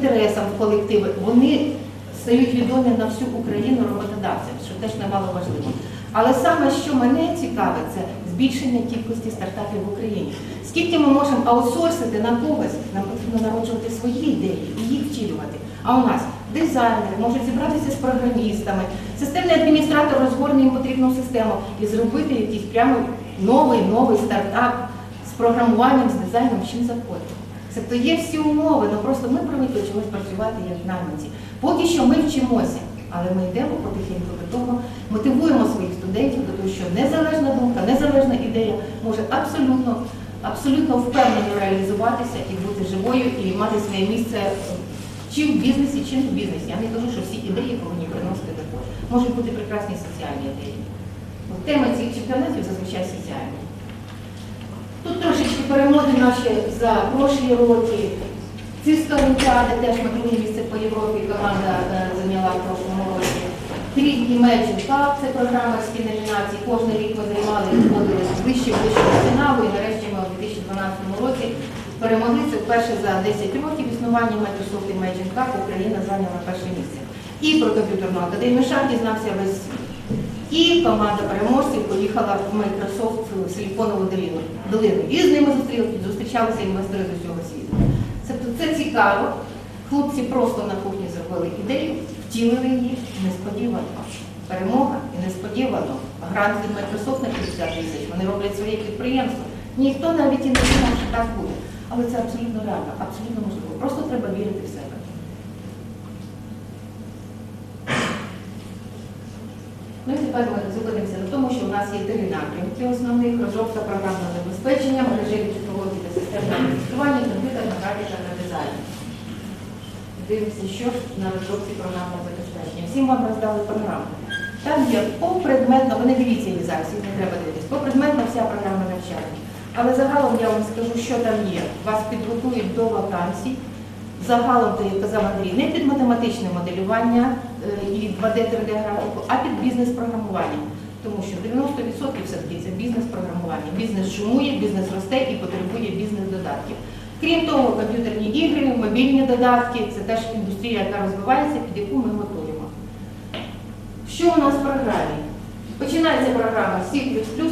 інтересам в колективи, вони стають відомі на всю Україну роботодавцям, що теж немало важливо. Але саме, що мене цікавить, це збільшення кількості стартапів в Україні. Скільки ми можемо аутсорсити на когось, нам потрібно народжувати свої ідеї і їх втілювати. А у нас дизайнери можуть зібратися з програмістами, системний адміністратор розгорне їм потрібну систему і зробити якийсь прямо новий новий стартап з програмуванням, з дизайном, чим захочемо. Тобто є всі умови, але просто ми привикли чогось працювати як найманці. Поки що ми вчимося, але ми йдемо потихеньку до того, мотивуємо своїх студентів до того, що незалежна думка, незалежна ідея може абсолютно, абсолютно впевнено реалізуватися і бути живою, і мати своє місце чи в бізнесі, чи не в бізнесі. Я не кажу, що всі ідеї повинні приносити доход. Можуть бути прекрасні соціальні ідеї. Тема цих чемпіонатів зазвичай соціальні. Тут трошечки перемоги наші за прошлі роки. Ці олімпіади теж ми друге місце по Європі команда е, зайняла в прошлому році. Трі Imagine Cup – це програма з номінацій. Кожен рік ми займали і вище до фіналу. І нарешті ми у 2012 році перемогли. Це вперше за 10 років існування Microsoft Imagine Cup Україна зайняла перше місце. І про комп'ютерну академію шах дізнався весь. І команда переможців поїхала в Microsoft в Силіконову долину. І з ними зустрічалися інвестори з усього світу. Тобто це цікаво. Хлопці просто на кухні зробили ідею, втілили її несподівано. Перемога і несподівано. Грант від Microsoft на 50 тисяч. Вони роблять своє підприємство. Ніхто навіть і не думав, що так буде. Але це абсолютно реально, абсолютно можливо. Просто треба вірити в себе. Ну і тепер ми зупинимося на тому, що у нас є три напрямки основних розробка програмного забезпечення, мережеві технології та системне адміністрування, комп'ютерна графіка та дизайн. Дивимося, що на розробці програмного забезпечення. Всім вам роздали програму. Там є попредметно, ви не дивіться її зараз, їх не треба дивитися, попредметно вся програма навчання. Але загалом я вам скажу, що там є. Вас підготують до вакансій. Загалом, то як казав Андрій, не під математичне моделювання е, і 2D 3D графіку, а під бізнес-програмування. Тому що 90% все-таки це бізнес-програмування. Бізнес шумує, бізнес росте і потребує бізнес-додатків. Крім того, комп'ютерні ігри, мобільні додатки це теж індустрія, яка розвивається, під яку ми готуємо. Що у нас в програмі? Починається програма C++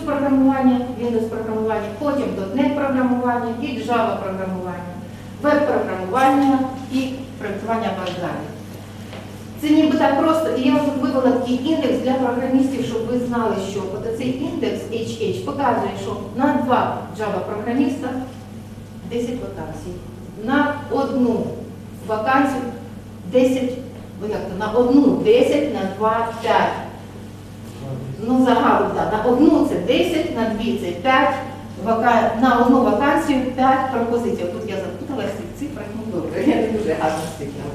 програмування, Windows програмування, потім .NET програмування і Java програмування, веб-програмування і проєктування баз даних. Це ніби так просто, і я вам тут вивела такий індекс для програмістів, щоб ви знали, що от цей індекс HH показує, що на два Java-програміста 10 вакансій. На одну вакансію 10, ну на одну 10, на два 5. Ну, загалом, так. На одну це 10, на дві це 5, вака... на одну вакансію 5 пропозицій. Тут я запуталася в цифрах, ну добре, я не дуже гарно стикнула.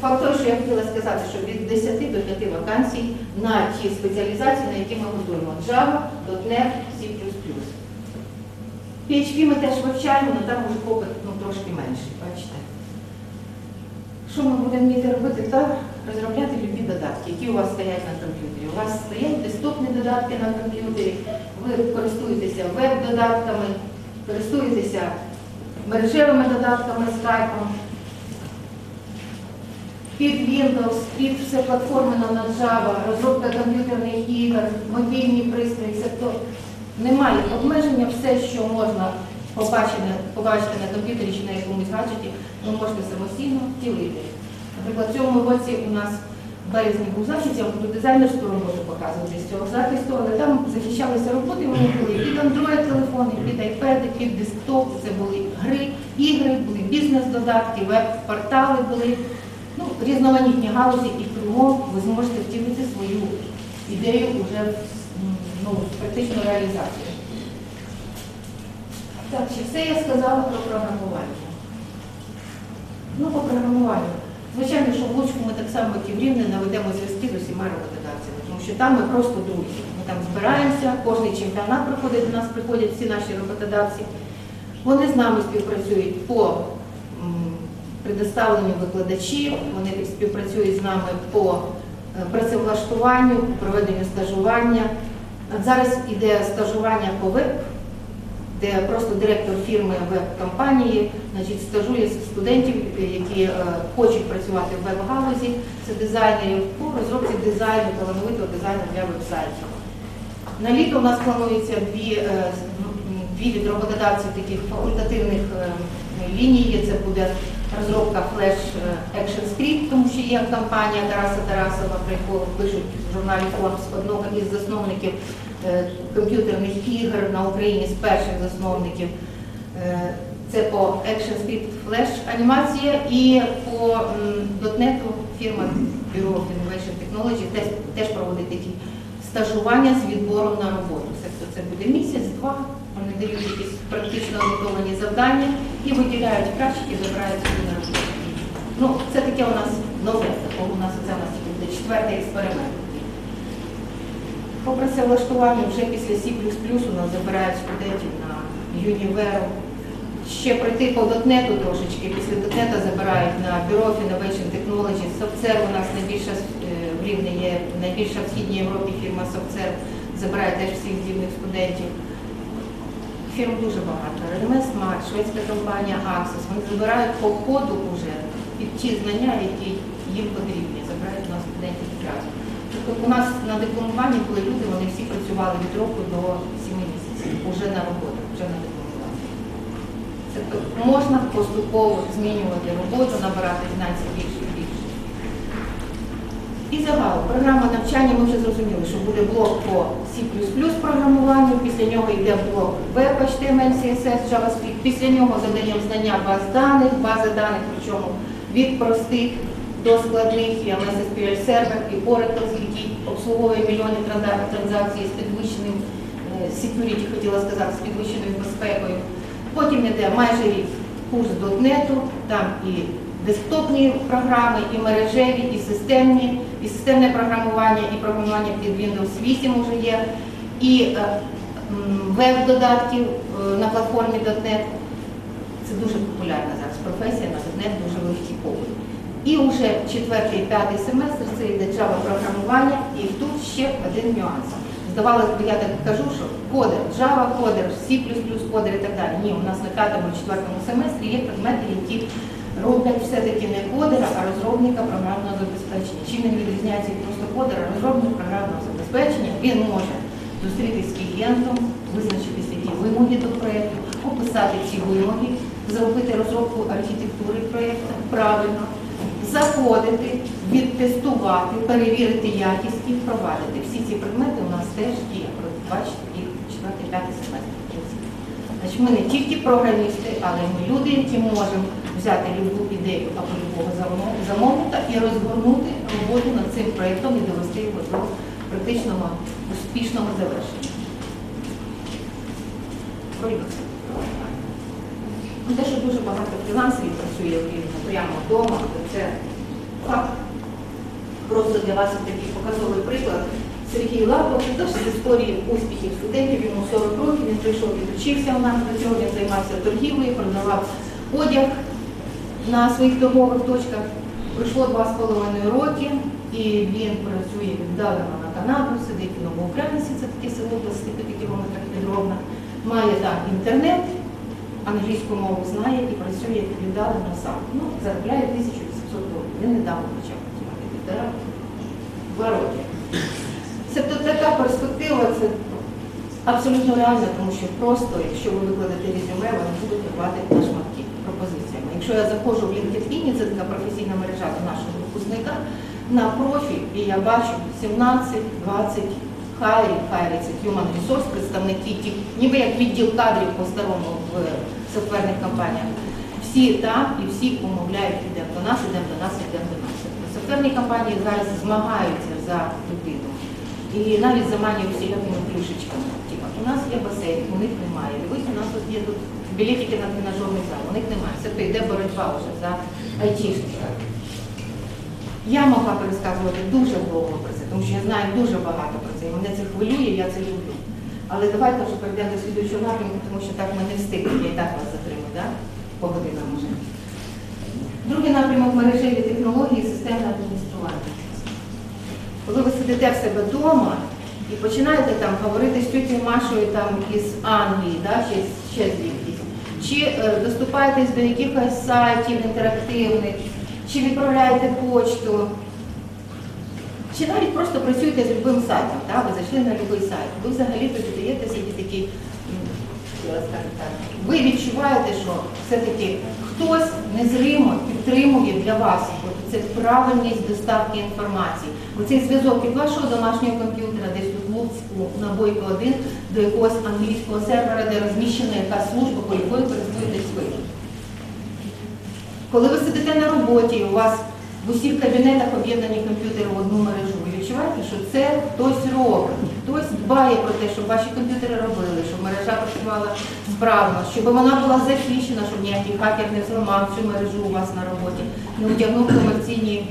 Факт того, що я хотіла сказати, що від 10 до 5 вакансій на ті спеціалізації, на які ми готуємо Java, .NET, C++. PHP ми теж вивчаємо, але там уже попит ну, трошки менший, бачите. Що ми будемо вміти робити? Так, розробляти любі додатки, які у вас стоять на комп'ютері. У вас стоять десктопні додатки на комп'ютері, ви користуєтеся веб-додатками, користуєтеся мережевими додатками, скайпом, під Windows, під все платформи на Java, розробка комп'ютерних ігор, мобільні пристрої, тобто немає обмеження, все, що можна побачити, побачити на комп'ютері чи на якомусь гаджеті, ви можете самостійно втілити. Наприклад, в цьому році у нас в березні був захист, я буду дизайнерську роботу показувати з цього захисту, але там захищалися роботи, вони були під Android телефони, під iPad, під десктоп, це були гри, ігри, були бізнес-додатки, веб-портали були, ну, різноманітні галузі, і тому ви зможете втілити свою ідею вже в ну, практичну реалізацію. Так, чи все я сказала про програмування? Ну, по програмуванню. Звичайно, що в Луцьку ми так само, як і в Рівне, наведемо зв'язки з усіма роботодавцями, тому що там ми просто друзі. Ми там збираємося, кожний чемпіонат приходить до нас, приходять всі наші роботодавці. Вони з нами співпрацюють по предоставленню викладачів, вони співпрацюють з нами по е, працевлаштуванню, проведенню стажування. Зараз іде стажування по веб де просто директор фірми веб-компанії значить, стажує студентів, які е, хочуть працювати в веб-галузі, це дизайнерів по розробці дизайну, талановитого дизайну для веб-сайтів. На літо у нас планується дві, е, дві від роботодавців таких факультативних е, ліній. Це буде розробка Flash Action Script, тому що є компанія Тараса Тарасова, про яку пишуть в журналі Forbes, одного із засновників комп'ютерних ігор на Україні з перших засновників. Е, Це по Action Script Flash анімація і по .NET фірма Bureau of Innovation Technology теж, проводить такі стажування з відбором на роботу. Тобто це буде місяць-два, вони дають якісь практично готовлені завдання і виділяють кращих і забирають собі на роботу. Ну, це таке у нас нове, у нас це у нас буде четвертий експеримент. По працевлаштуванню вже після C++ у нас забирають студентів на Юніверу. Ще пройти по дотнету трошечки, після дотнета забирають на of Innovation Technology. Софтсер у нас найбільша е, в Рівні є найбільша в Східній Європі фірма Софтсер, забирає теж всіх здібних студентів. Фірм дуже багато. Реме Смарт, шведська компанія Axis. Вони забирають по ходу вже під ті знання, які їм потрібні. Забирають у нас студентів відразу. Тобто у нас на дипломуванні були люди, вони всі працювали від року до 7 місяців, вже на роботах, вже на дипломуванні. Тобто можна поступово змінювати роботу, набирати фінансів більше і більше. І загалом, програма навчання ми вже зрозуміли, що буде блок по C++ програмуванню, після нього йде блок Web, HTML, CSS, JavaScript, після нього задаємо знання баз даних, бази даних, причому від простих до складних, і MS SQL сервер, і Oracle, який обслуговує мільйони транзакцій з підвищеним е, security, хотіла сказати, з підвищеною безпекою. Потім йде майже рік курс .NET, там і десктопні програми, і мережеві, і системні, і системне програмування, і програмування під Windows 8 вже є, і е, веб-додатків е, на платформі .NET. Це дуже популярна зараз професія, на .NET дуже великий попит. І вже четвертий, п'ятий семестр це йде Java програмування, і тут ще один нюанс. Здавалося б, я так кажу, що кодер, Java кодер, C++ кодер і так далі. Ні, у нас на п'ятому, четвертому семестрі є предмети, які роблять все-таки не кодера, а розробника програмного забезпечення. Чим він відрізняється від просто кодера, розробник програмного забезпечення, він може зустрітися з клієнтом, визначитися які вимоги до проєкту, описати ці вимоги, зробити розробку архітектури проєкту правильно, заходити, відтестувати, перевірити якість і впровадити. Всі ці предмети у нас теж є. Бачите, їх 4-5 семестр. Значить, ми не тільки програмісти, але й ми люди, які можемо взяти любу ідею або любого замо- замовника і розгорнути роботу над цим проєктом і довести його до практичного успішного завершення. Проєкт. Ну, Те, що дуже багато фрілансерів працює прямо вдома, це факт. Просто для вас такий показовий приклад. Сергій Лапов, теж з історії успіхів студентів, йому 40 років, він прийшов, відучився у нас до цього, він займався торгівлею, продавав одяг на своїх торгових точках. Пройшло два з половиною роки, і він працює віддалено на Канаду, сидить в Новоукраїнці, це таке село 25 кілометрах від Ровна, має там інтернет, англійську мову знає і працює віддалено сам. Ну, Заробляє 1800 доларів. Я недавно почав працювати півтора два роки. Тобто така перспектива це абсолютно реальна, тому що просто, якщо ви викладете резюме, вони будуть рвати на шматки пропозиціями. Якщо я заходжу в LinkedIn, це така професійна мережа до нашого випускника, на профіль, і я бачу 17, 20 hiring, hiring, human resource, представники тих, ніби як відділ кадрів по-старому в е, софтверних компаніях. Всі там і всі умовляють, йдемо до нас, йдемо до нас, йдемо до нас. Софтверні компанії зараз змагаються за людину. І навіть заманюють всілякими плюшечками. Типа, у нас є басейн, у них немає. Дивись, у нас тут є тут білетики на тренажерний зал, у них немає. Все йде боротьба вже за айтішника. Я могла пересказувати дуже довго тому що я знаю дуже багато про це. І мене це хвилює, я це люблю. Але давайте вже перейдемо до слідуючого напрямку, тому що так ми не встигнемо, я і так вас затримую, да? по годинам вже. Другий напрямок мережеві технології, системне адміністрування. Коли ви сидите в себе вдома і починаєте там говорити з тітю Машою там із Англії, да, чи, ще звідкись, чи е, доступаєтесь до якихось сайтів інтерактивних, чи відправляєте почту, чи навіть просто працюєте з любим сайтом, так? ви зайшли на будь-який сайт, ви взагалі тоді даєте собі такі, ви відчуваєте, що все-таки хтось незримо підтримує для вас це правильність доставки інформації. Оцей зв'язок від вашого домашнього комп'ютера, десь тут Луцьку, на Бойко 1, до якогось англійського сервера, де розміщена якась служба, по якої користуєтесь ви. Коли ви сидите на роботі, у вас в усіх кабінетах об'єднані комп'ютери в одну мережу, ви відчуваєте, що це хтось робить, хтось дбає про те, щоб ваші комп'ютери робили, щоб мережа працювала справно, щоб вона була захищена, щоб ніякий хакер не зламав цю мережу у вас на роботі, не утягнув комерційні е,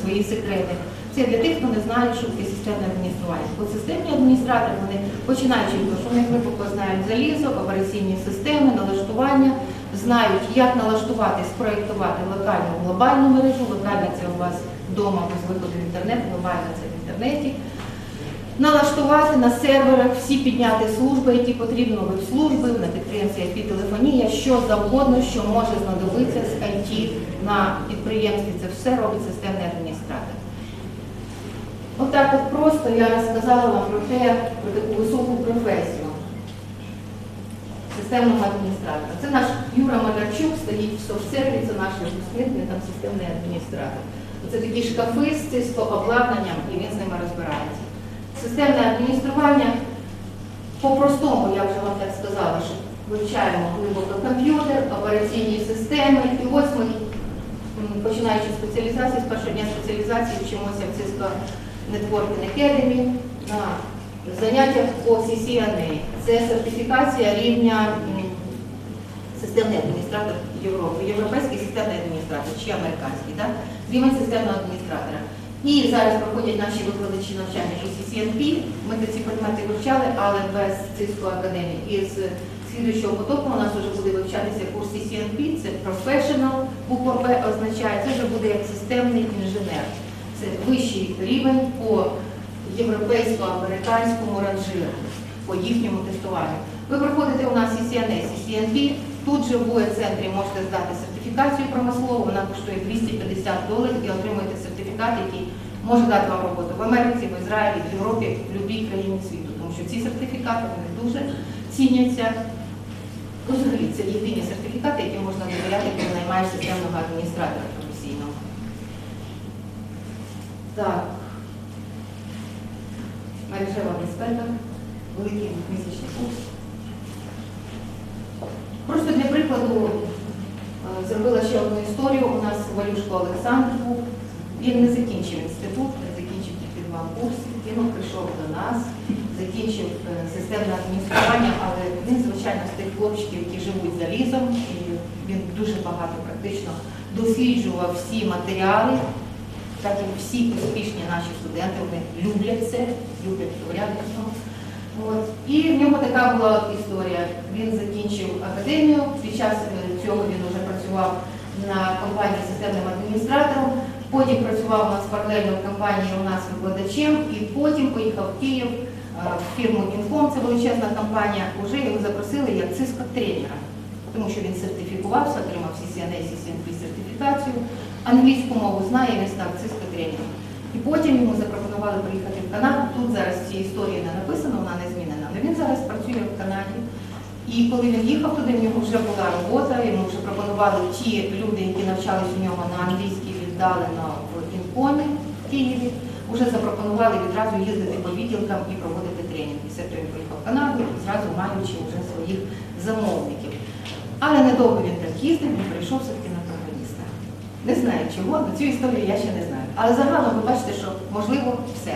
свої секрети. Це для тих, хто не знає, що таке системне адміністрування. Бо системні адміністратори, вони починаючи що вони глибоко знають залізо, операційні системи, налаштування, знають, як налаштувати, спроєктувати локальну глобальну мережу. Локальна це у вас вдома без виходу в інтернет, глобальна це в інтернеті. Налаштувати на серверах всі підняти служби, які потрібно веб-служби, на підприємстві IP-телефонія, що завгодно, що може знадобитися з IT на підприємстві. Це все робить системний адміністратор. Отак от просто я розказала вам про те, про таку високу професію системного адміністратора. Це наш Юра Малярчук, стоїть в софтсерві, це наш там системний адміністратор. Це такі шкафи з цисто обладнанням, і він з ними розбирається. Системне адміністрування по-простому, я вже вам так сказала, що вивчаємо глибоко комп'ютер, операційні системи, і ось ми, починаючи з спеціалізації, з першого дня спеціалізації вчимося в Cisco Networking Academy заняттях по CCNA. Це сертифікація рівня системний адміністратор Європи, європейський системний адміністратор чи американський, так? рівень системного адміністратора. І зараз проходять наші викладачі навчання по CCNP. Ми ці предмети вивчали, але без Cisco академії. І з слідуючого потоку у нас вже буде вивчатися курс CCNP, це Professional, буква П означає, це вже буде як системний інженер. Це вищий рівень по європейсько-американському ранжиру, по їхньому тестуванню. Ви проходите у нас CCNA, CCNP, тут же в УЕ-центрі можете здати сертифікацію промислову, вона коштує 250 доларів і отримуєте сертифікат, який може дати вам роботу в Америці, в Ізраїлі, в Європі, в будь-якій країні світу, тому що ці сертифікати вони дуже ціняться. Ну, Взагалі, це єдині сертифікати, які можна довіряти, коли наймаєш системного адміністратора професійного. Так. Мережева безпека, великий місячний курс. Просто для прикладу е, зробила ще одну історію. У нас Валюшко Олександр був. Він не закінчив інститут, не закінчив тільки два курси. Він прийшов до нас, закінчив е, системне адміністрування, але він, звичайно, з тих хлопчиків, які живуть залізом, і він дуже багато практично досліджував всі матеріали, так як всі успішні наші студенти, вони люблять це, люблять порядочно. І в нього така була історія. Він закінчив академію, під час е, цього він вже працював на компанії системним адміністратором, потім працював у нас паралельно в компанії у нас викладачем, і потім поїхав в Київ е, в фірму Інфом, це величезна компанія, вже його запросили як циска тренера, тому що він сертифікувався, отримав CCNA, CCNP сертифікацію, англійську мову знає, він став циска тренером. І потім йому запропонували приїхати в Канаду. Тут зараз цій історії не написано, вона не змінена. Але він зараз працює в Канаді. І коли він їхав туди, в нього вже була робота, йому вже пропонували ті люди, які навчались у нього на англійській віддалено в інкомі в Києві, вже запропонували відразу їздити по відділкам і проводити тренінги. Це той він поїхав в Канаду, зразу маючи вже своїх замовників. Але недовго він так їздив, він прийшов. Не знаю чого, цю історію я ще не знаю. Але загалом ви бачите, що можливо все.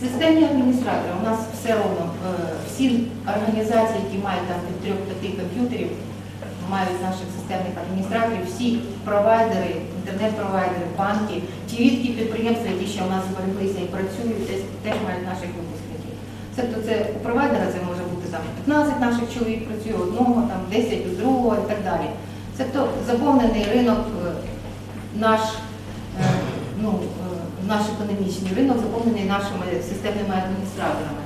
Системні адміністратори у нас все одно, е, всі організації, які мають там від трьох п'яти комп'ютерів, мають наших системних адміністраторів, всі провайдери, інтернет-провайдери, банки, ті рідкі підприємства, які ще у нас збереглися і працюють, теж мають наших випускників. Тобто це у провайдера це може бути там 15 наших чоловік працює, одного, там 10 у другого і так далі. Це то заповнений ринок е, наш, е, ну, е, наш економічний ринок заповнений нашими системними адміністраторами.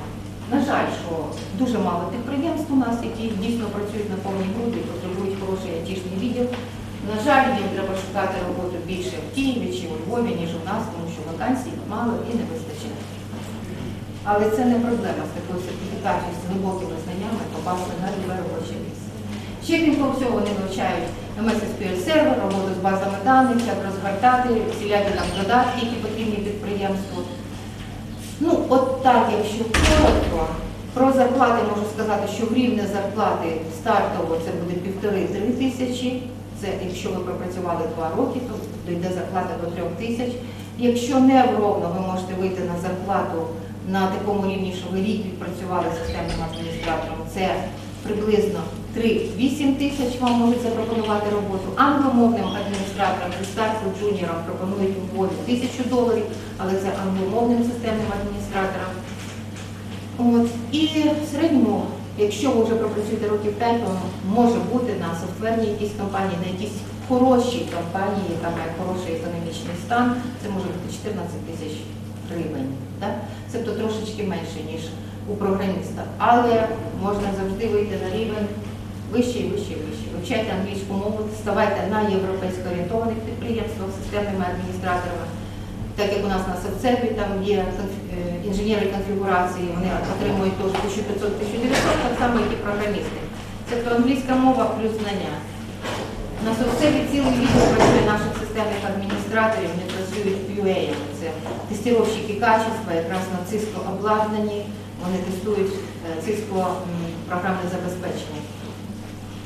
На жаль, що дуже мало підприємств у нас, які дійсно працюють на повні груди і потребують хороший айтішний відділ. На жаль, їм треба шукати роботу більше в Києві чи у Львові, ніж у нас, тому що вакансій мало і не вистачає. Але це не проблема з такою сертифікацією, з глибокими знаннями попасти на любе робоче крім всього вони вивчають MSSPL сервер, роботу з базами даних, як розгортати, всілякі нам додатки, які потрібні підприємству. Ну, от так, якщо коротко, про зарплати можу сказати, що в рівне зарплати стартово це буде півтори-три тисячі. Це якщо ви пропрацювали два роки, то дійде зарплата до трьох тисяч. Якщо не вровно, ви можете вийти на зарплату на такому рівні, що ви рік відпрацювали системним адміністратором. Це приблизно 3-8 тисяч вам можуть запропонувати роботу. Англомовним адміністраторам зі старту джуніорам пропонують у тисячу доларів, але це англомовним системним адміністраторам. От. І в середньому, якщо ви вже пропрацюєте років 5, то може бути на софтверній якійсь компанії, на якійсь хорошій компанії, яка має хороший економічний стан, це може бути 14 тисяч гривень. Так? Тобто трошечки менше, ніж у програміста. Але можна завжди вийти на рівень вище і вище і вище. Вивчайте англійську мову, ставайте на європейсько орієнтованих підприємствах, системними адміністраторами. Так як у нас на Севцепі там є е, інженери конфігурації, вони отримують теж 1500-1900, так само, як і програмісти. Тобто англійська мова плюс знання. На Севцепі цілий відділ працює наших системних адміністраторів, вони працюють QA, це тестировщики качества, якраз на Cisco обладнані, вони тестують е, Cisco програмне забезпечення.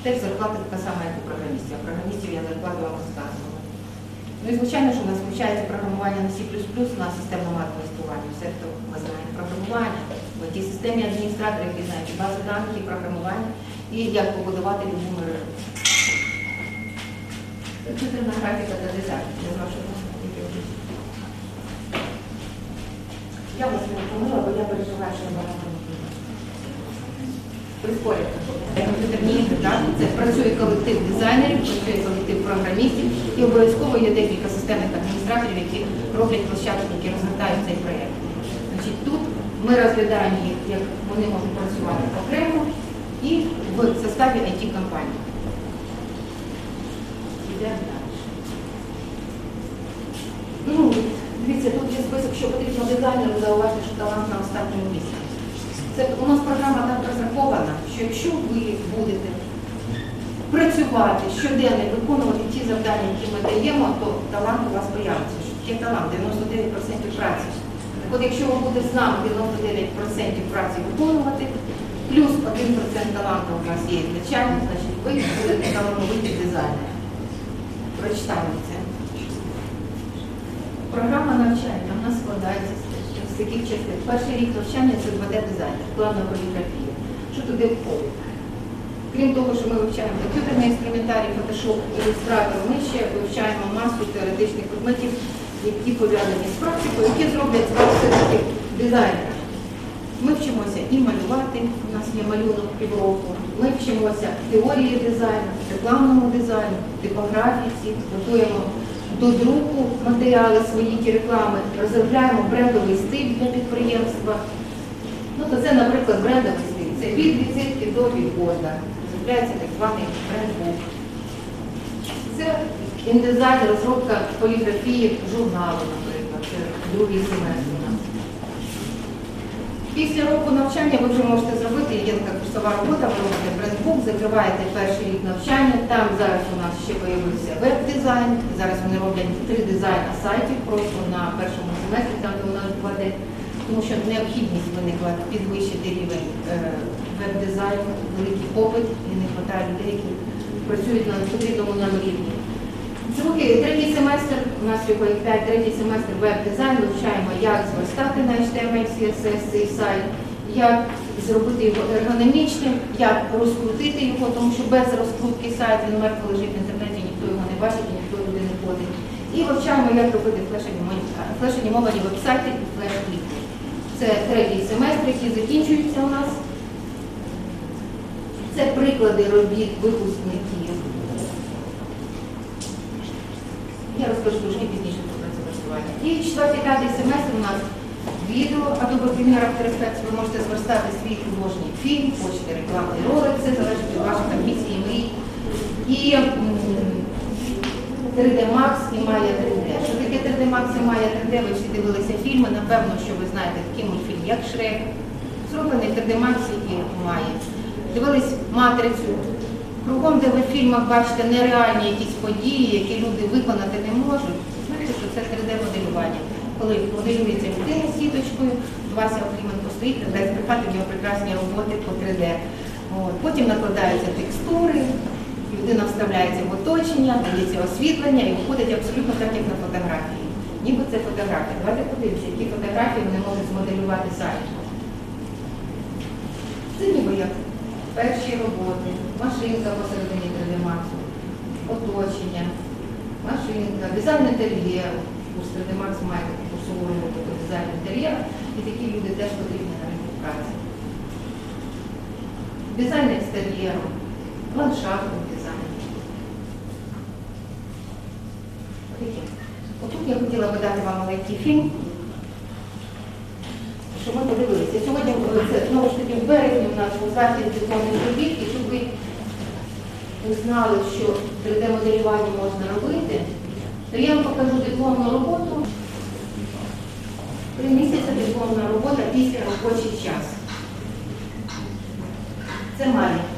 Теж зарплата така сама, як у програмістів. А програмістів я зарплату вам розказувала. Ну і звичайно, що у нас вивчається програмування на C++ на системному адмініструванні. Все, хто ми знаємо програмування, в тій системі адміністратори, які знають бази даних, і програмування, і як побудувати любу мережу. Комп'ютерна графіка та дизайн. Я що. Я вас не помила, бо я переживаю, що я багато не Комп'ютерні ігри, так? Це працює колектив дизайнерів, працює колектив програмістів і обов'язково є декілька системних адміністраторів, які роблять площадки, які розгортають цей проєкт. Тут ми розглядаємо їх, як вони можуть працювати окремо і в составі IT-компанії. Йдемо далі. Ну, дивіться, тут є список, що потрібно дизайнеру, зауважте, що талант на останньому місці. Це у нас програма так розрахована, що якщо ви будете працювати щоденно, виконувати ті завдання, які ми даємо, то талант у вас появиться. Таке талант 99% праці. Так от якщо ви будете з нами 99% праці виконувати, плюс 1% таланту у нас є начальник, значить ви будете талановиті дизайнери. Прочитаємо це. Програма навчання у нас складається з таких частин. Перший рік навчання це 2D-дизайн, плавна поліграфія. Що туди входить? Крім того, що ми вивчаємо комп'ютерний інструментарій, фотошоп, ілюстратор, ми ще вивчаємо масу теоретичних предметів, які пов'язані з практикою, які зроблять з вас все-таки дизайнера. Ми вчимося і малювати, у нас є малюнок півроку. Ми вчимося теорії дизайну, рекламному дизайну, типографіці, готуємо до друку матеріали свої ті реклами, розробляємо брендовий стиль для підприємства. Ну, то це, наприклад, брендовий стиль. Це від візитки до відгода. Розробляється так званий брендбук. Це індизайн, розробка поліграфії журналу, наприклад. Це другий семестр. Після року навчання ви вже можете зробити, є така курсова робота, ви робите брендбук, закриваєте перший рік навчання. Там зараз у нас ще появився веб-дизайн. Зараз вони роблять три дизайна сайтів просто на першому семестрі, там де у нас 2D, тому що необхідність виникла підвищити рівень е, веб-дизайну, великий попит і не вистачає людей, які працюють на потрібному нам рівні. Другий, третій семестр, у нас його їх 5, третій семестр веб-дизайн, вивчаємо, як зростати на HTML, CSS цей сайт, як зробити його ергономічним, як розкрутити його, тому що без розкрутки сайт він мертво лежить в інтернеті, ніхто його не бачить, і ніхто туди не ходить. І вивчаємо, як робити флеш-анімовані веб-сайти і флеш-кліпи. Це третій семестр, який закінчується у нас. Це приклади робіт випускників. Я розкажу трошки пізніше про працевлаштування. І четвертий, п'ятий семестр у нас відео Adobe Premiere After Effects, ви можете зверстати свій художній фільм, хочете рекламний ролик, це залежить від ваших амбіцій мрій. І 3D Max і Maya 3D. Що таке 3D Max і Maya 3D? Ви всі дивилися фільми, напевно, що ви знаєте такий мультфільм, як Шрек, зроблений 3D Max і Maya. Дивились матрицю. Кругом, де ви в фільмах бачите нереальні якісь події, які люди виконати не можуть, знаєте, що це 3D-моделювання. Коли моделюється людина сіточкою, Вася Кліменко стоїть, дай збрехати, в нього прекрасні роботи по 3D. От. Потім накладаються текстури, людина вставляється в оточення, дається освітлення і виходить абсолютно так, як на фотографії. Ніби це фотографія. Давайте подивимося, які фотографії вони можуть змоделювати самі. Це ніби як перші роботи, машинка посередині 3D Max, оточення, машинка, дизайн інтер'єру. Курс 3D Max має таку курсову роботу по дизайну інтер'єру, і такі люди теж потрібні на ринку праці. Дизайн екстер'єру, ландшафтний дизайн. Отут я хотіла би дати вам маленький фільм щоб ми подивилися. Сьогодні е, це знову ж таки в березні у нас був захід дипломних робіт, і щоб ви знали, що 3D-моделювання можна робити, то я вам покажу дипломну роботу. Три місяці дипломна робота після робочий час. Це Марі.